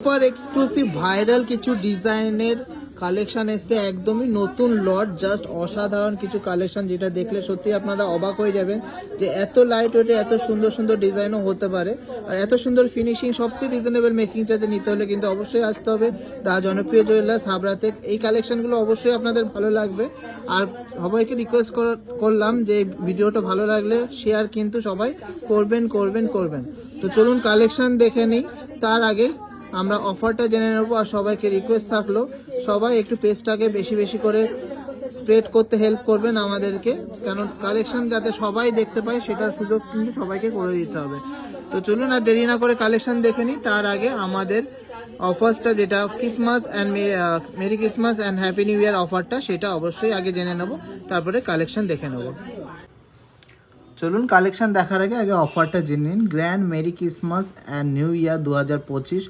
Super exclusive viral কিছু ডিজাইনের collection এসছে, একদমই নতুন লট, জাস্ট অসাধারণ কিছু কালেকশন যেটা দেখলে সত্যি আপনারা অবাক হয়ে যাবেন যে এত লাইট ওয়েটে এত সুন্দর সুন্দর ডিজাইনও হতে পারে। আর এত সুন্দর ফিনিশিং সবচেয়ে রিজনেবল মেকিং চার্জে নিতে হলে কিন্তু অবশ্যই আসতে হবে। দা জনপ্রিয় জুয়েলার্স হাবড়াতে এই কালেকশনগুলো অবশ্যই আপনাদের ভালো লাগবে। আর সবাইকে রিকোয়েস্ট করলাম যে ভিডিওটা ভালো লাগলে শেয়ার কিন্তু সবাই করবেন করবেন করবেন। তো চলুন কালেকশন দেখে নিই। তার আগে আমরা অফারটা জেনে নেব আর সবাইকে রিকোয়েস্ট থাকল। সবাই একটু পেজটাকে বেশি বেশি করে স্প্রেড করতে হেল্প করবেন আমাদেরকে। কারণ কালেকশন যাতে সবাই দেখতে পায়, সেটার সুযোগ কিন্তু সবাইকে করে দিতে হবে। তো চলুন আর দেরি না করে কালেকশন দেখে নিই। তার আগে আমাদের অফার্সটা যেটা Christmas and merry Christmas and happy new year অফারটা সেটা অবশ্যই আগে জেনে নেব। তারপরে কালেকশন দেখে নেব। চলুন কালেকশন দেখার আগে আগে অফারটা জেনে নিন। Grand merry Christmas and new year দু হাজার পঁচিশ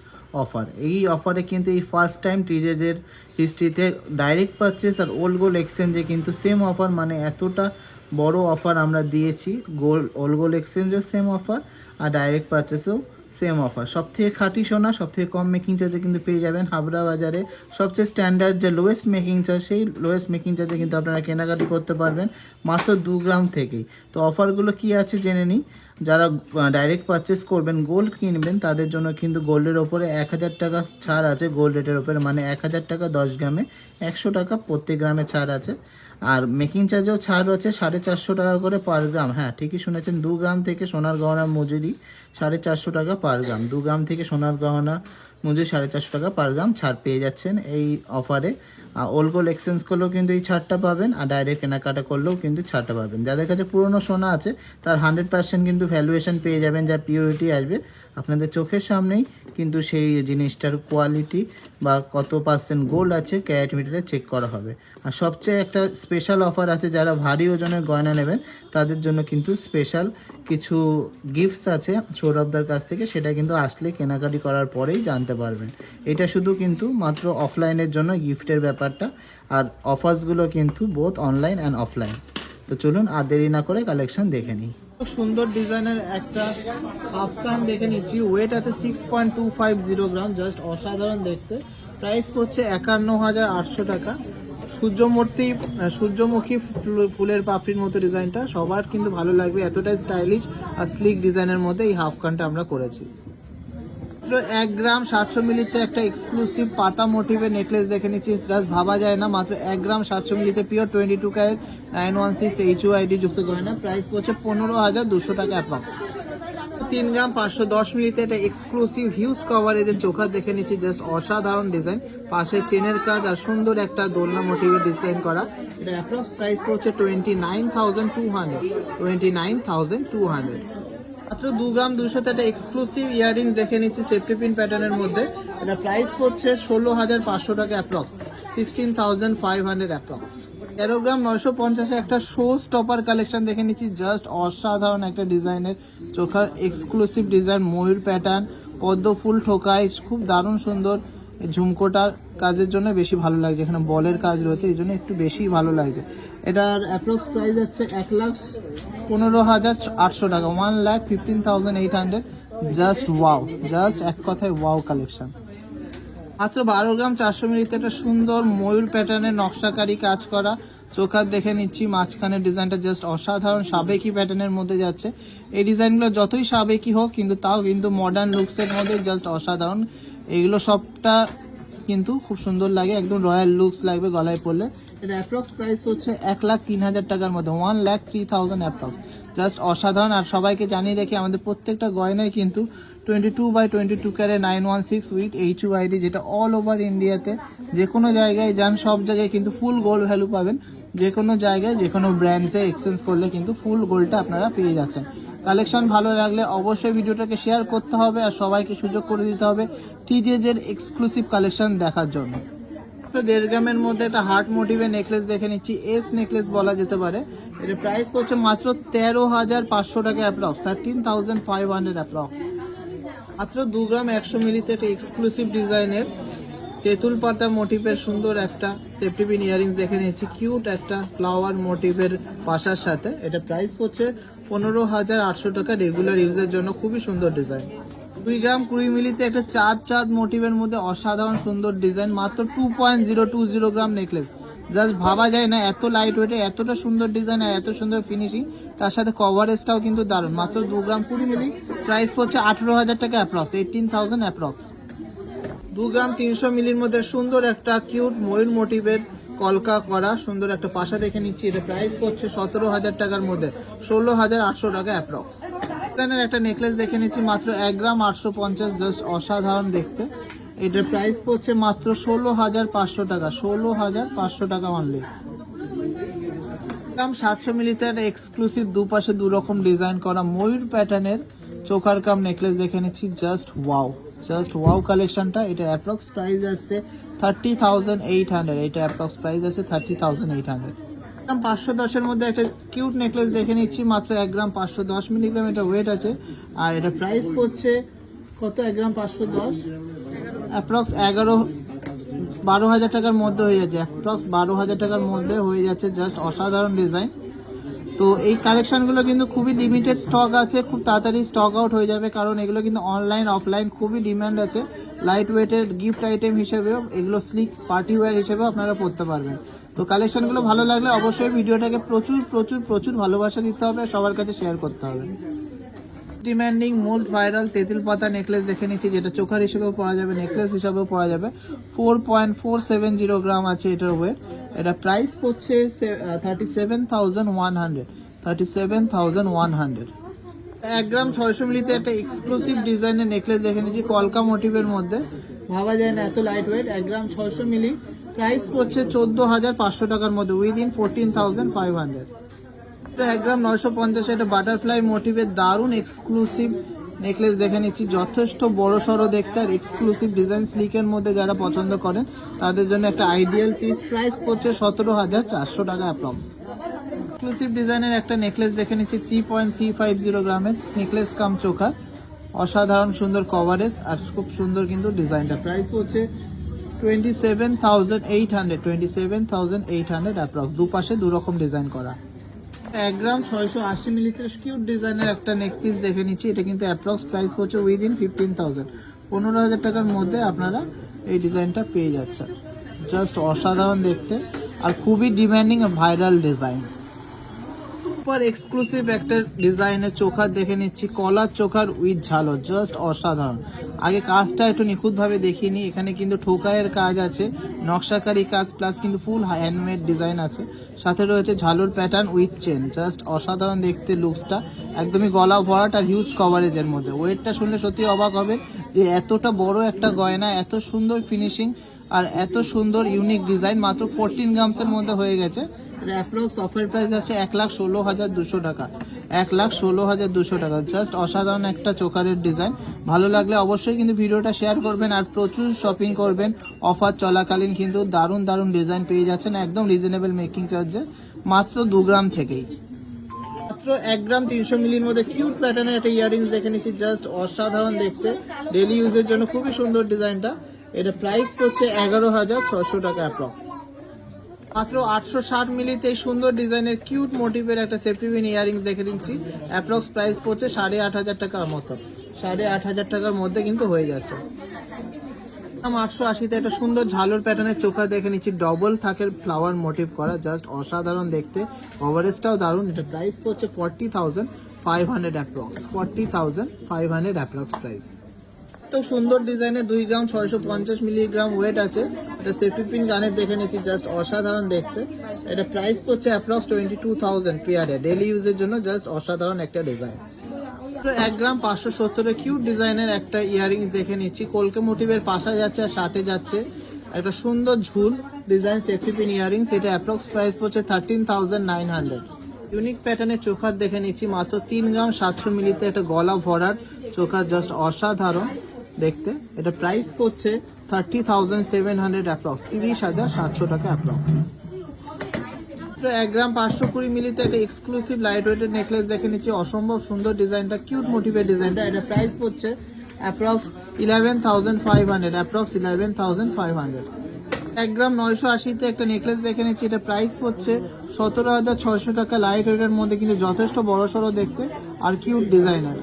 অফার এই অফারে কিন্তু এই ফার্স্ট টাইম টিজেদের হিস্ট্রিতে ডাইরেক্ট পারচেস আর ওল্ড গোল্ড এক্সচেঞ্জে কিন্তু সেম অফার মানে এতটা বড় অফার আমরা দিয়েছি। গোল্ড ওল্ড গোল্ড এক্সচেঞ্জেও সেম অফার আর ডাইরেক্ট পারচেসেও সেম অফার সব থেকে খাঁটি সোনা সব থেকে কম মেকিং চার্জে কিন্তু পেয়ে যাবেন হাবড়া বাজারে। সবচেয়ে স্ট্যান্ডার্ড যে লোয়েস্ট মেকিং চার্জ সেই লোয়েস্ট মেকিং চার্জে কিন্তু আপনারা কেনাকাটি করতে পারবেন মাত্র দু গ্রাম থেকেই। তো অফারগুলো কি আছে জেনে নিই। যারা ডাইরেক্ট পারচেস করবেন গোল্ড কিনবেন, তাদের জন্য কিন্তু গোল্ডের ওপরে এক হাজার টাকা ছাড় আছে গোল্ড রেটের ওপরে মানে এক হাজার টাকা দশ গ্রামে, একশো টাকা প্রত্যেক গ্রামে ছাড় আছে। আর মেকিং চার্জেও ছাড় রয়েছে সাড়ে চারশো টাকা করে পার গ্রাম হ্যাঁ ঠিকই শুনেছেন, দু গ্রাম থেকে সোনার গহনার মজুরি সাড়ে চারশো টাকা পার গ্রাম দু গ্রাম থেকে সোনার গহনা মজুরি সাড়ে চারশো টাকা পার গ্রাম ছাড় পেয়ে যাচ্ছেন এই অফারে ওল্ড গোল এক্সচেঞ্জ করলেও কিন্তু এই ছাড়টা পাবেন, আর ডাইরেক্ট কেনাকাটা করলেও কিন্তু ছাড়টা পাবেন। যাদের কাছে পুরনো সোনা আছে, তার হান্ড্রেড পার্সেন্ট কিন্তু ভ্যালুয়েশন পেয়ে যাবেন, যা পিওরিটি আসবে আপনাদের চোখের সামনেই। কিন্তু সেই জিনিসটার কোয়ালিটি বা কত পার্সেন্ট গোল্ড আছে ক্যারেট মিটারে চেক করা হবে। আর সবচেয়ে একটা স্পেশাল অফার আছে, যারা ভারী ওজনের গয়না নেবেন তাদের জন্য কিন্তু স্পেশাল কিছু গিফটস আছে সৌরভদার কাছ থেকে, সেটা কিন্তু আসলে কেনাকাটি করার পরেই জানতে পারবেন। এটা শুধু কিন্তু মাত্র অফলাইনের জন্য গিফটের ব্যাপারটা, আর অফার্সগুলো কিন্তু বোথ অনলাইন অ্যান্ড অফলাইন তো চলুন আর দেরি না করে কালেকশন দেখে নিই। সুন্দর ডিজাইনের একটা আফগান দেখে নিচ্ছি। ওয়েট আছে six point two five zero gram just অসাধারণ দেখতে। প্রাইস হচ্ছে একান্ন হাজার আটশো টাকা। সূর্যমূর্তি সূর্যমুখী ফুল- ফুলের পাপড়ির মতো ডিজাইনটা। সবার কিন্তু ভালো লাগবে। এতটাই স্টাইলিশ আর স্লিক ডিজাইনের মধ্যে এই হাফ কানটা আমরা করেছি। এক গ্রাম সাতশো মিলিতে একটা এক্সক্লুসিভ পাতা মোটিভের নেকলেস দেখে নিচ্ছি। জাস্ট ভাবা যায় না, মাত্র এক গ্রাম সাতশো মিলিতে pure twenty two carat nine one six H ID যুক্ত গয়না প্রাইস পড়ছে পনেরো হাজার দুশো টাকা অ্যাপ্রক্স তিন গ্রাম পাঁচশো দশ মিলিতে একটা এক্সক্লুসিভ হিউজ কভারেজের চোখা দেখে নিচ্ছি জাস্ট অসাধারণ ডিজাইন পাশে চেনের কাজ আর সুন্দর একটা দোলনা মোটিভের ডিজাইন করা। এটা অ্যাপ্রক্স প্রাইস পড়ছে twenty nine thousand two hundred twenty nine thousand two hundred মাত্র দু গ্রাম দুশোতে একটা এক্সক্লুসিভ ইয়াররিংস দেখে নিচ্ছি সেফটি পিন প্যাটার্নের মধ্যে। এটা প্রাইস পড়ছে ষোলো হাজার পাঁচশো টাকা approx sixteen thousand five hundred approx তেরো গ্রাম নয়শো পঞ্চাশে একটা শো স্টপার কালেকশন দেখে নিচ্ছি। জাস্ট অসাধারণ একটা ডিজাইনের চোখার এক্সক্লুসিভ ডিজাইন ময়ূর প্যাটার্ন পদ্ম ফুল ঠোকাই খুব দারুণ সুন্দর ঝুমকোটার কাজের জন্য বেশি ভালো লাগছে। এখানে বলের কাজ রয়েছে, এই জন্য একটু বেশি ভালো লাগছে। এটার অ্যাপ্রক্স প্রাইস আসছে এক লাখ পনেরো হাজার আটশো টাকা one lakh fifteen thousand eight hundred just wow just এক কথায় ওয়াও কালেকশন মাত্র বারো গ্রাম চারশো মিলিতে একটা সুন্দর ময়ূর প্যাটার্নের নকশাকারী কাজ করা। চোখার দেখে নিচ্ছি মাঝখানের ডিজাইনটা জাস্ট অসাধারণ, সাবেকি প্যাটার্নের মধ্যে যাচ্ছে। এই ডিজাইনগুলো যতই সাবেকি হোক, কিন্তু তাও কিন্তু মডার্ন লুকসের মধ্যে জাস্ট অসাধারণ। এগুলো সবটা কিন্তু খুব সুন্দর লাগে, একদম রয়্যাল লুকস লাগবে গলায় পরলে। এটা অ্যাপ্রক্স প্রাইস হচ্ছে এক লাখ তিন হাজার টাকার মধ্যে one lakh three thousand approx just অসাধারণ, আর সবাইকে জানিয়ে রেখে আমাদের প্রত্যেকটা গয়নায় কিন্তু twenty two by twenty two carat nine one six with H ID যেটা অল ওভার ইন্ডিয়াতে যে কোনো জায়গায় যান, সব জায়গায় কিন্তু ফুল গোল্ড ভ্যালু পাবেন। যে কোনো জায়গায় যে কোনো ব্র্যান্ডসে এক্সচেঞ্জ করলে কিন্তু ফুল গোল্ডটা আপনারা পেয়ে যাচ্ছেন। কালেকশন ভালো লাগলে অবশ্যই ভিডিওটাকে শেয়ার করতে হবে আর সবাইকে সুযোগ করে দিতে হবে টিজেজের এক্সক্লুসিভ কালেকশন দেখার জন্য। দেড় গ্রামের মধ্যে একটা হার্ট মোটিভের নেকলেস দেখে নিচ্ছি। এস নেকলেস বলা যেতে পারে। এটা প্রাইস করছে মাত্র তেরো হাজার পাঁচশো টাকা approx thirteen thousand five hundred approx মাত্র দু গ্রাম একশো মিলিতে একটা এক্সক্লুসিভ ডিজাইনের তেঁতুল পাতা মোটিভের সুন্দর একটা সেফটি পিন ইয়ারিংস দেখে নিয়েছি। কিউট একটা ফ্লাওয়ার মোটিভের পাশার সাথে। এটা প্রাইস পড়ছে পনেরো হাজার আটশো টাকা রেগুলার ইউজের জন্য। খুবই সুন্দর ডিজাইন দুই গ্রাম কুড়ি মিলিতে একটা চাঁদ চাঁদ মোটিভের মধ্যে অসাধারণ সুন্দর ডিজাইন মাত্র two point zero two zero gram necklace just ভাবা যায় না এত লাইট ওয়েটে এতটা সুন্দর ডিজাইন আর এত সুন্দর ফিনিশিং তার সাথে কভারেজটাও কিন্তু দারুণ। মাত্র দু গ্রাম কুড়ি মিলি। প্রাইস পড়ছে আঠেরো হাজার টাকা অ্যাপ্রক্স এইটিন থাউজেন্ড অ্যাপ্রক্স দু গ্রাম তিনশো মিলির মধ্যে সুন্দর একটা কিউট ময়ূর মোটিভের কলকা করা, সুন্দর একটা পাশা দেখে নিচ্ছি। এটা প্রাইস করছে সতেরো হাজার টাকার মধ্যে। ষোলো হাজার আটশো টাকা অ্যাপ্রক্স এখানের একটা নেকলেস দেখে নিচ্ছি, মাত্র এক গ্রাম আটশো পঞ্চাশ জাস্ট অসাধারণ দেখতে। এটার প্রাইস পড়ছে মাত্র ষোলো হাজার পাঁচশো টাকা, ষোলো হাজার পাঁচশো টাকা মানলে কাম সাতশো একটা এক্সক্লুসিভ দুপাশে দু রকম ডিজাইন করা ময়ূর প্যাটার্নের চোখার কাম নেকলেস দেখে নিচ্ছি জাস্ট ওয়াও জাস্ট ওয়াও কালেকশনটা এটা অ্যাপ্রক্স প্রাইস আসছে থার্টি থাউজেন্ড এইট হান্ড্রেড এটা অ্যাপ্রক্স প্রাইস আছে thirty thousand eight hundred gram পাঁচশো দশের মধ্যে একটা কিউট নেকলেস দেখে নিচ্ছি, মাত্র এক গ্রাম পাঁচশো দশ মিলিগ্রাম এটা ওয়েট আছে। আর এটা প্রাইস পড়ছে কত? এক গ্রাম পাঁচশো দশ। অ্যাপ্রক্স এগারো, বারো হাজার টাকার মধ্যে হয়ে যাচ্ছে। অ্যাপ্রক্স বারো হাজার টাকার মধ্যে হয়ে যাচ্ছে জাস্ট অসাধারণ ডিজাইন তো এই কালেকশনগুলো কিন্তু খুবই লিমিটেড স্টক আছে, খুব তাড়াতাড়ি স্টক আউট হয়ে যাবে, কারণ এগুলো কিন্তু অনলাইন অফলাইন খুবই ডিম্যান্ড আছে। লাইট ওয়েটের গিফট আইটেম হিসেবেও, এগুলো স্লিক পার্টি ওয়্যার হিসেবেও আপনারা পড়তে পারবেন। তো কালেকশনগুলো ভালো লাগলে অবশ্যই ভিডিওটাকে প্রচুর প্রচুর প্রচুর ভালোবাসা দিতে হবে, সবার কাছে শেয়ার করতে হবে। ডিম্যান্ডিং মোস্ট ভাইরাল তেঁতুল পাতা নেকলেস দেখে নিচ্ছি, যেটা চোখার হিসেবেও পরা যাবে নেকলেস হিসেবেও পরা যাবে। Four point four seven zero gram আছে এটার ওয়েট এটা প্রাইস পড়ছে thirty seven thousand one hundred thirty seven thousand one hundred এক গ্রাম ছয়শো মিলিতে একটা এক্সক্লুসিভ ডিজাইনের নেকলেস দেখে নিচ্ছি কলকা মোটিভের মধ্যে। ভাবা যায় না এত লাইট ওয়েট এক গ্রাম ছয়শো মিলি। প্রাইস পড়ছে চোদ্দ হাজার পাঁচশো টাকার মধ্যে within fourteen thousand five hundred এক গ্রাম নয়শো পঞ্চাশ এটা বাটারফ্লাই মোটিভের দারুণ এক্সক্লুসিভ নেকলেস দেখে নিচ্ছি। যথেষ্ট বড় সড়ো দেখতে আর এক্সক্লুসিভ ডিজাইন স্লিকের মধ্যে যারা পছন্দ করেন তাদের জন্য একটা আইডিয়াল পিস প্রাইস পড়ছে সতেরো হাজার চারশো টাকা অ্যাপ্রক্স এক্সক্লুসিভ ডিজাইনের একটা নেকলেস দেখে নিচ্ছি three point three five zero গ্রামের নেকলেস কাম চোখা। অসাধারণ সুন্দর কভারেজ আর খুব সুন্দর কিন্তু ডিজাইনটা প্রাইস পড়ছে twenty seven thousand eight hundred twenty seven thousand eight hundred approx দুপাশে দু রকম ডিজাইন করা। এক গ্রাম ছয়শো আশি মিলিতে কিউট ডিজাইনের একটা নেক পিস দেখে নিচ্ছি। এটা কিন্তু অ্যাপ্রক্স প্রাইস পড়ছে উইদিন ফিফটিন থাউজেন্ড পনেরো হাজার টাকার মধ্যে আপনারা এই ডিজাইনটা পেয়ে যাচ্ছেন। জাস্ট অসাধারণ দেখতে। আর খুবই demanding viral design super exclusive একটা ডিজাইনের চোখা দেখে নিচ্ছি, কলার চোখার উইথ ঝালো জাস্ট অসাধারণ। আগে কাজটা একটু নিখুঁতভাবে দেখিয়ে নিই, এখানে কিন্তু ঠোকায়ের কাজ আছে, নকশাকারী কাজ প্লাস কিন্তু ফুল হ্যান্ডমেড ডিজাইন আছে। সাথে রয়েছে ঝালোর প্যাটার্ন উইথ চেন জাস্ট অসাধারণ দেখতে লুকসটা একদমই গলা ভরাট আর হিউজ কভারেজের মধ্যে। ওয়েটটা শুনলে সত্যি অবাক হবে যে এতটা বড় একটা গয়না, এত সুন্দর ফিনিশিং আর এত সুন্দর ইউনিক ডিজাইন মাত্র ফোরটিন গ্রামসের মধ্যে হয়ে গেছে। অ্যাপ্রক্স অফার প্রাইস আছে এক লাখ ষোলো হাজার দুশো টাকা। এক লাখ ষোলো হাজার দুশো টাকা। জাস্ট অসাধারণ একটা চোকারের ডিজাইন ভালো লাগলে অবশ্যই কিন্তু ভিডিওটা শেয়ার করবেন আর প্রচুর শপিং করবেন। অফার চলাকালীন কিন্তু দারুণ দারুণ ডিজাইন পেয়ে যাচ্ছেন। একদম রিজনেবল মেকিং চার্জে মাত্র দু গ্রাম থেকেই। মাত্র এক গ্রাম তিনশো মিলির মধ্যে কিউট প্যাটার্নের একটা ইয়ারিংস দেখে নিচ্ছি। জাস্ট অসাধারণ দেখতে। ডেলি ইউজের জন্য খুবই সুন্দর ডিজাইনটা এটা প্রাইস পড়ছে এগারো হাজার ছশো টাকা অ্যাপ্রক্স মাত্র আটশো ষাট মিলিতে এই সুন্দর ডিজাইনের কিউট মোটিভের একটা সেফটি পিন ইয়ারিং দেখে দিচ্ছি অ্যাপ্রক্স প্রাইস পড়ছে সাড়ে আট হাজার টাকার মতো। সাড়ে আট হাজার টাকার মধ্যে কিন্তু হয়ে যাচ্ছে। আটশো আশিতে একটা সুন্দর ঝালোর প্যাটার্নের চোখা দেখে নিচ্ছি। ডবল থাকের ফ্লাওয়ার মোটিভ করা জাস্ট অসাধারণ দেখতে। কভারেজটাও দারুণ। এটা প্রাইস পড়ছে forty thousand five hundred approx forty thousand five hundred approx price তো সুন্দর ডিজাইনে দুই গ্রাম ছয়শো পঞ্চাশ মিলিগ্রাম ওয়েট আছে। এটা সেফটি পিন গানের দেখে নিচ্ছি জাস্ট অসাধারণ দেখতে। এটা প্রাইস পড়ছে অ্যাপ্রক্স টোয়েন্টি টু থাউজেন্ড পিয়ারে ডেলি ইউজের জন্য জাস্ট অসাধারণ একটা ডিজাইন এক গ্রাম পাঁচশো সত্তরের কিউট ডিজাইনের একটা ইয়ারিংস দেখে নিচ্ছি। কলকে মোটিভের পাশা যাচ্ছে আর সাথে যাচ্ছে। একটা সুন্দর ঝুল ডিজাইন সেফটি পিন ইয়ারিংস এটা অ্যাপ্রক্স প্রাইস পড়ছে thirteen thousand nine hundred unique প্যাটার্নের চোখার দেখে নিচ্ছি, মাত্র তিন গ্রাম সাতশো মিলিতে একটা গলা ভরার চোখার জাস্ট অসাধারণ। দেখতে। এটা প্রাইস পড়ছে thirty thousand seven hundred approx তিরিশ হাজার সাতশো টাকা অ্যাপ্রক্স এক গ্রাম পাঁচশো কুড়ি মিলিতে একটা এক্সক্লুসিভ লাইট ওয়েটের নেকলেস দেখে নিচ্ছি। অসম্ভব সুন্দর ডিজাইনটা কিউট মোটিভের ডিজাইনটা। এটা প্রাইস পড়ছে approx eleven thousand five hundred approx eleven thousand five hundred এক গ্রাম নয়শো আশিতে একটা নেকলেস দেখে নিচ্ছি। এটা প্রাইস পড়ছে সতেরো হাজার ছয়শো টাকা। লাইট ওয়েটের মধ্যে কিন্তু যথেষ্ট বড় সড়ো দেখতে আর কিউট ডিজাইনার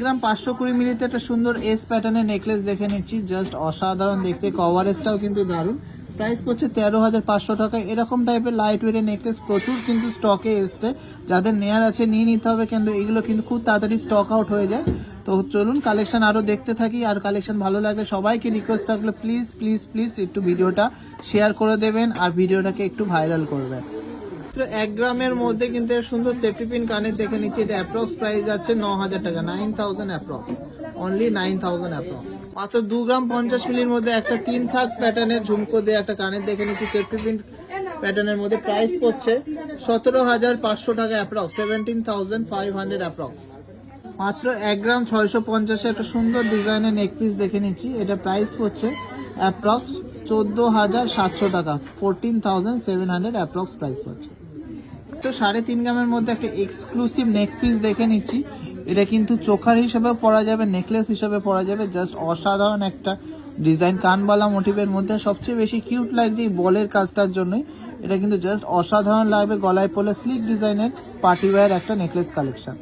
গ্রাম পাঁচশো কুড়ি মিলিতে একটা সুন্দর এস প্যাটার্নের নেকলেস দেখে নিচ্ছি। জাস্ট অসাধারণ দেখতে। কভারেজটাও কিন্তু দারুণ। প্রাইস পড়ছে তেরো হাজার পাঁচশো টাকা। এরকম টাইপের লাইট ওয়েটের নেকলেস প্রচুর কিন্তু স্টকে এসছে। যাদের নেয়ার আছে নিয়ে নিতে হবে কিন্তু এগুলো কিন্তু খুব তাড়াতাড়ি স্টক আউট হয়ে যায়। তো চলুন কালেকশন আরও দেখতে থাকি। আর কালেকশন ভালো লাগলে সবাইকে রিকোয়েস্ট থাকলে প্লিজ প্লিজ প্লিজ একটু ভিডিওটা শেয়ার করে দেবেন। আর ভিডিওটাকে একটু ভাইরাল করবেন। তো এক গ্রামের মধ্যে কিন্তু এর সুন্দর সেফটি পিন কানের দেখে নিচ্ছি। এটা অ্যাপ্রক্স প্রাইস যাচ্ছে ন হাজার টাকা nine thousand approx only nine thousand approx মাত্র দু গ্রাম পঞ্চাশ মিলির মধ্যে একটা তিন থাক প্যাটার্নের ঝুমকো দিয়ে একটা কানের দেখে নিচ্ছি সেফটি পিন প্যাটার্নের মধ্যে প্রাইস করছে সতেরো হাজার পাঁচশো টাকা approx seventeen thousand five hundred approx মাত্র এক গ্রাম ছয়শো পঞ্চাশে একটা সুন্দর ডিজাইনের নেক পিস দেখে নিচ্ছি। এটা প্রাইস পড়ছে অ্যাপ্রক্স চোদ্দ হাজার সাতশো টাকা fourteen thousand seven hundred approx price পড়ছে তো সাড়ে তিন গ্রামের মধ্যে একটা এক্সক্লুসিভ নেক পিস দেখে নিচ্ছি। এটা কিন্তু চোখার হিসেবে পরা যাবে নেকলেস হিসেবে পরা যাবে জাস্ট অসাধারণ একটা ডিজাইন কানবালা মোটিভের মধ্যে। সবচেয়ে বেশি কিউট লাগছে এই বলের কাজটার জন্যই। এটা কিন্তু জাস্ট অসাধারণ লাগবে গলায় পড়লে স্লিক ডিজাইনের পার্টি ওয়্যার একটা নেকলেস কালেকশন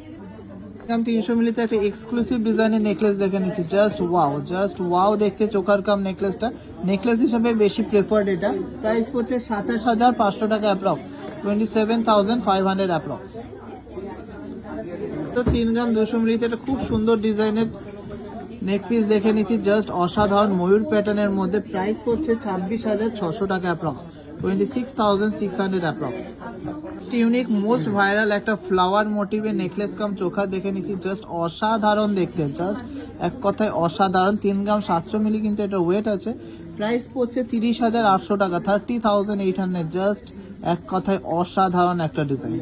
তিনশো মিলিতে একটা এক্সক্লুসিভ ডিজাইনের নেকলেস দেখে নিচ্ছি। জাস্ট ওয়াও জাস্ট ওয়াও দেখতে চোখার কাম নেকলেসটা নেকলেস হিসেবে বেশি প্রেফার্ড এটা। প্রাইস পড়ছে সাতাশ হাজার পাঁচশো টাকা approx twenty seven thousand five hundred approx তো তিন গ্রাম দুশো মিলিতে একটা খুব সুন্দর ডিজাইনের নেক পিস দেখে নিচ্ছি জাস্ট অসাধারণ ময়ূর প্যাটার্নের মধ্যে। প্রাইস পড়ছে ছাব্বিশ হাজার ছশো টাকা approx twenty six thousand six hundred approx unique most viral একটা ফ্লাওয়ার মোটিভের নেকলেস কাম চোখা দেখে নিচ্ছি জাস্ট অসাধারণ দেখতে জাস্ট এক কথায় অসাধারণ। তিন গ্রাম সাতশো মিলি কিন্তু এটা ওয়েট আছে। প্রাইস পড়ছে তিরিশ হাজার আটশো টাকা thirty thousand eight hundred just এক কথায় অসাধারণ একটা ডিজাইন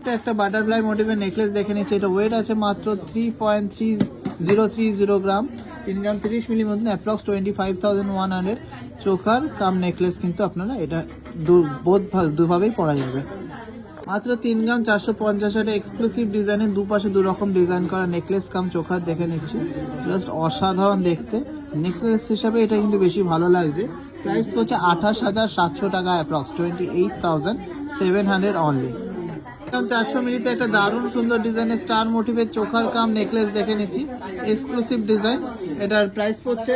এটা একটা বাটারফ্লাই মোটিভের নেকলেস দেখে নিচ্ছি। এটা ওয়েট আছে মাত্র three point three zero three zero gram তিন গ্রাম তিরিশ মিলির মধ্যে approx twenty five thousand one hundred চোখার কাম নেকলেস কিন্তু আপনারা এটা দু- বোধ দুভাবেই পরা যাবে। মাত্র তিন গ্রাম চারশো পঞ্চাশ একটা এক্সক্লুসিভ ডিজাইনের দুপাশে দু রকম ডিজাইন করা নেকলেস কাম চোখার দেখে নিচ্ছি। জাস্ট অসাধারণ দেখতে। নেকলেস হিসাবে এটা কিন্তু বেশি ভালো লাগছে। প্রাইস হচ্ছে আঠাশ হাজার সাতশো টাকা approx twenty eight thousand seven hundred only দাম চারশো মিলিতে একটা দারুণ সুন্দর ডিজাইনের স্টার মোটিভের চোখার কাম নেকলেস দেখে নিচ্ছি। এক্সক্লুসিভ ডিজাইন এটার প্রাইস পড়ছে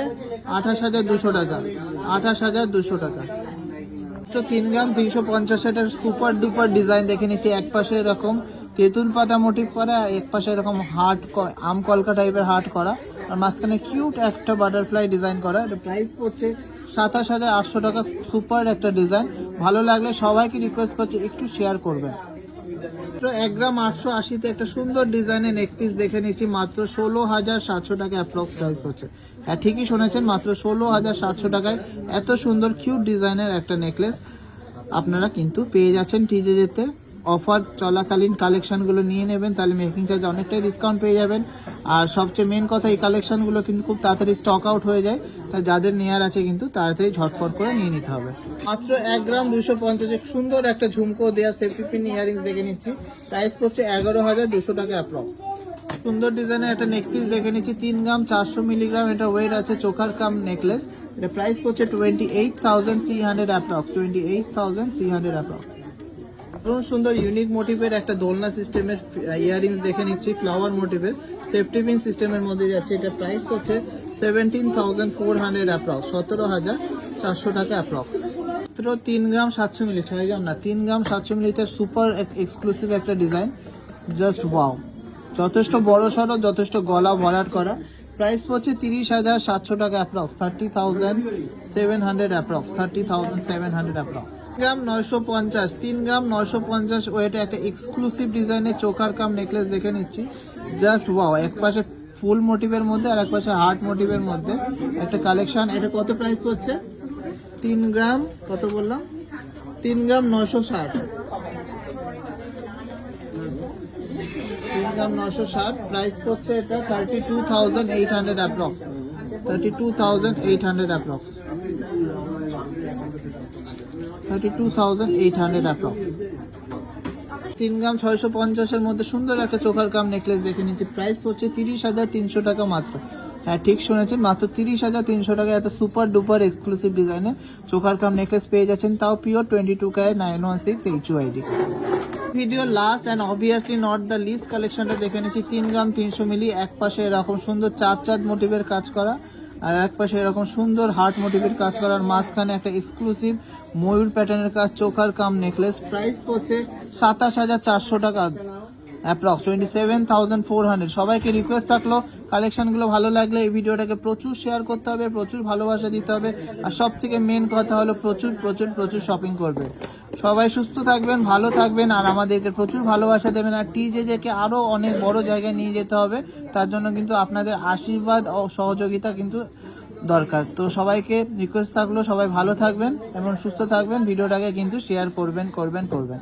আঠাশ হাজার দুশো টাকা। আঠাশ হাজার দুশো টাকা। তো তিন গ্রাম তিনশো পঞ্চাশ এটার সুপার ডুপার ডিজাইন দেখে নিচ্ছি। এক পাশে এরকম তেঁতুল পাতা মোটিভ করা, এক পাশে এরকম হার্ট আম কলকা টাইপের হার্ট করা। আর মাঝখানে কিউট একটা বাটারফ্লাই ডিজাইন করা। এটা প্রাইস পড়ছে সাতাশ হাজার আটশো টাকা সুপার একটা ডিজাইন ভালো লাগলে সবাইকে রিকোয়েস্ট করছি, একটু শেয়ার করবেন। তো এক গ্রাম আটশো আশিতে একটা সুন্দর ডিজাইনের নেক পিস দেখে নিচ্ছি, মাত্র ষোলো হাজার সাতশো টাকা অ্যাপ্রক্স প্রাইস করছে হ্যাঁ ঠিকই শুনেছেন, মাত্র ষোলো হাজার সাতশো টাকায় এত সুন্দর কিউট ডিজাইনের একটা নেকলেস আপনারা কিন্তু পেয়ে যাচ্ছেন টিজে যেতে অফার চলাকালীন কালেকশনগুলো নিয়ে নেবেন, তাহলে মেকিং চার্জ অনেকটাই ডিসকাউন্ট পেয়ে যাবেন। আর সবচেয়ে মেন কথা, এই কালেকশনগুলো কিন্তু খুব তাড়াতাড়ি স্টক আউট হয়ে যায়। তাই যাদের নেয়ার আছে কিন্তু তাড়াতাড়ি ঝটফট করে নিয়ে নিতে হবে। মাত্র এক গ্রাম দুশো পঞ্চাশে সুন্দর একটা ঝুমকো দেওয়া সেফটি পিন ইয়ারিংস দেখে নিচ্ছি। প্রাইস করছে এগারো হাজার দুশো টাকা অ্যাপ্রক্স সুন্দর ডিজাইনের একটা নেক পিস দেখে নিচ্ছি। তিন গ্রাম চারশো মিলিগ্রাম এটা ওয়েট আছে, চোখার কাম নেকলেস এটা প্রাইস করছে twenty eight thousand three hundred approx twenty eight thousand three hundred approx দারুণ সুন্দর ইউনিক মোটিভের একটা দোলনা সিস্টেমের ইয়ারিংস দেখে নিচ্ছি ফ্লাওয়ার মোটিভের সেফটি পিন সিস্টেমের মধ্যে যাচ্ছে, এটা প্রাইস হচ্ছে seventeen thousand four hundred approx সতেরো হাজার চারশো টাকা অ্যাপ্রক্স মাত্র তিন গ্রাম সাতশো মিলি, ছয় গ্রাম না, তিন গ্রাম সাতশো মিলিতে সুপার এক্সক্লুসিভ একটা ডিজাইন জাস্ট ওয়াও যথেষ্ট বড় সড়ো যথেষ্ট গলা ভরাট করা। প্রাইস পড়ছে তিরিশ হাজার সাতশো টাকা approx, thirty thousand seven hundred approx, thirty thousand seven hundred approx. Gram নয়শো পঞ্চাশ, তিন গ্রাম নয়শো পঞ্চাশ ওয়েটে একটা এক্সক্লুসিভ ডিজাইনের চোকার কাম নেকলেস দেখে নিচ্ছি। জাস্ট ওয়াও, এক পাশে ফুল মোটিভের মধ্যে আর এক পাশে হার্ট মোটিভের মধ্যে একটা কালেকশন। এটা কত প্রাইস পড়ছে? তিন গ্রাম, কত বললাম? তিন গ্রাম নয়শো ষাট। গ্রাম নশো ষাট। প্রাইস পড়ছে এটা thirty two thousand eight hundred approx thirty two thousand eight hundred approx thirty two thousand eight hundred approx তিন গ্রাম ছয়শো পঞ্চাশের মধ্যে সুন্দর একটা চোখার কাম নেকলেস দেখে নিচ্ছি। প্রাইস পড়ছে তিরিশ হাজার তিনশো টাকা মাত্র। হ্যাঁ ঠিক শুনেছেন, মাত্র তিরিশ হাজার তিনশো টাকা। এত সুপার ডুপার এক্সক্লুসিভ ডিজাইনের চোখার কাম নেকলেস পেয়ে যাচ্ছেন। তাও পিওর টোয়েন্টি টু কায় nine one six H ID video last and obviously not the least কালেকশনটা দেখে নিচ্ছি। তিন গ্রাম তিনশো মিলি, এক পাশে এরকম সুন্দর চাঁদ চাঁদ মোটিভের কাজ করা আর এক পাশে এরকম সুন্দর হার্ট মোটিভের কাজ করার মাঝখানে একটা এক্সক্লুসিভ ময়ূর প্যাটার্নের কাজ, চোখার কাম নেকলেস প্রাইস পড়ছে সাতাশ হাজার চারশো টাকা। Approx twenty seven thousand four hundred সবাইকে রিকোয়েস্ট থাকল কালেকশনগুলো ভালো লাগলে এই ভিডিওটাকে প্রচুর শেয়ার করতে হবে, প্রচুর ভালোবাসা দিতে হবে। আর সব থেকে মেন কথা হলো প্রচুর প্রচুর প্রচুর শপিং করবে। সবাই সুস্থ থাকবেন, ভালো থাকবেন, আর আমাদেরকে প্রচুর ভালোবাসা দেবেন। আর টিজেজেকে আরও অনেক বড় জায়গায় নিয়ে যেতে হবে। তার জন্য কিন্তু আপনাদের আশীর্বাদ ও সহযোগিতা কিন্তু দরকার। তো সবাইকে রিকোয়েস্ট থাকল, সবাই ভালো থাকবেন এবং সুস্থ থাকবেন। ভিডিওটাকে কিন্তু শেয়ার করবেন করবেন করবেন।